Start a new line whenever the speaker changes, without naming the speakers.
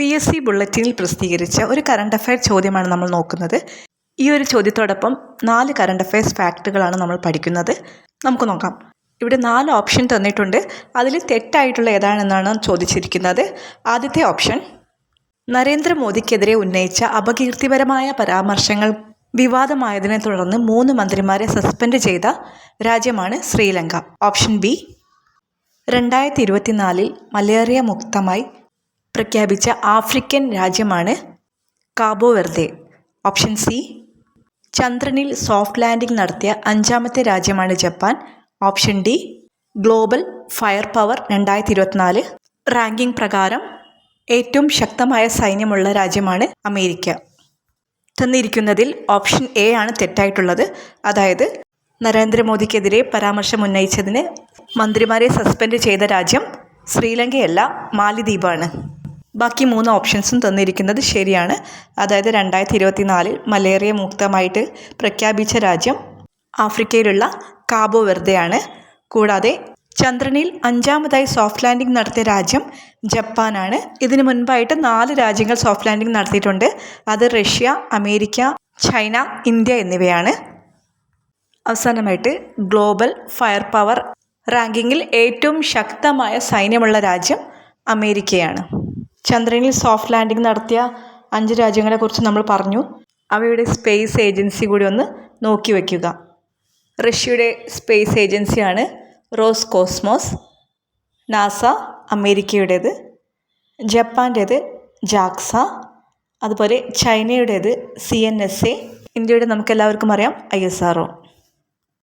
P S C ബുള്ളറ്റിനിൽ പ്രസിദ്ധീകരിച്ച ഒരു current affair ചോദ്യമാണ് നമ്മൾ നോക്കുന്നത്. ഈ ഒരു ചോദ്യത്തോടൊപ്പം നാല് കറണ്ട് അഫയേഴ്സ് ഫാക്റ്റുകളാണ് നമ്മൾ പഠിക്കുന്നത്. നമുക്ക് നോക്കാം. ഇവിടെ നാല് ഓപ്ഷൻ തന്നിട്ടുണ്ട്. അതിൽ തെറ്റായിട്ടുള്ള ഏതാണെന്നാണ് ചോദിച്ചിരിക്കുന്നത്. ആദ്യത്തെ ഓപ്ഷൻ നരേന്ദ്രമോദിക്കെതിരെ ഉന്നയിച്ച അപകീർത്തിപരമായ പരാമർശങ്ങൾ വിവാദമായതിനെ തുടർന്ന് മൂന്ന് മന്ത്രിമാരെ സസ്പെൻഡ് ചെയ്ത രാജ്യമാണ് ശ്രീലങ്ക. ഓപ്ഷൻ ബി രണ്ടായിരത്തി ഇരുപത്തിനാലിൽ മലേറിയ മുക്തമായി പ്രഖ്യാപിച്ച ആഫ്രിക്കൻ രാജ്യമാണ് കാബോ വെർദെ. ഓപ്ഷൻ സി ചന്ദ്രനിൽ സോഫ്റ്റ് ലാൻഡിംഗ് നടത്തിയ അഞ്ചാമത്തെ രാജ്യമാണ് Japan. Option D global fire power രണ്ടായിരത്തി ഇരുപത്തിനാല് റാങ്കിംഗ് പ്രകാരം ഏറ്റവും ശക്തമായ സൈന്യമുള്ള രാജ്യമാണ് അമേരിക്ക. തന്നിരിക്കുന്നതിൽ ഓപ്ഷൻ എ ആണ് തെറ്റായിട്ടുള്ളത്. അതായത് നരേന്ദ്രമോദിക്കെതിരെ പരാമർശം ഉന്നയിച്ചതിന് മന്ത്രിമാരെ സസ്പെൻഡ് ചെയ്ത രാജ്യം ശ്രീലങ്കയല്ല മാലിദ്വീപാണ്. ബാക്കി മൂന്ന് ഓപ്ഷൻസും തന്നിരിക്കുന്നത് ശരിയാണ്. അതായത് രണ്ടായിരത്തി ഇരുപത്തി നാലിൽ മലേറിയ മുക്തമായിട്ട് പ്രഖ്യാപിച്ച രാജ്യം ആഫ്രിക്കയിലുള്ള കാബോ വെർദെയാണ്. കൂടാതെ ചന്ദ്രനിൽ അഞ്ചാമതായി സോഫ്റ്റ് ലാൻഡിംഗ് നടത്തിയ രാജ്യം ജപ്പാനാണ്. ഇതിനു മുൻപായിട്ട് നാല് രാജ്യങ്ങൾ സോഫ്റ്റ് ലാൻഡിംഗ് നടത്തിയിട്ടുണ്ട്. അത് റഷ്യ അമേരിക്ക ചൈന ഇന്ത്യ എന്നിവയാണ്. അവസാനമായിട്ട് ഗ്ലോബൽ ഫയർ പവർ റാങ്കിങ്ങിൽ ഏറ്റവും ശക്തമായ സൈന്യമുള്ള രാജ്യം അമേരിക്കയാണ്. ചന്ദ്രനിൽ സോഫ്റ്റ് ലാൻഡിംഗ് നടത്തിയ അഞ്ച് രാജ്യങ്ങളെക്കുറിച്ച് നമ്മൾ പറഞ്ഞു. അവയുടെ സ്പേസ് ഏജൻസി കൂടി ഒന്ന് നോക്കി വയ്ക്കുക റഷ്യയുടെ സ്പേസ് ഏജൻസിയാണ് റോസ് കോസ്മോസ്. നാസ അമേരിക്കയുടേത്. ജപ്പാന്റേത് ജാക്സ. അതുപോലെ ചൈനയുടേത് സി എൻ എസ് എ. ഇന്ത്യയുടെ നമുക്കെല്ലാവർക്കും അറിയാം ഐ എസ് ആർ ഒ.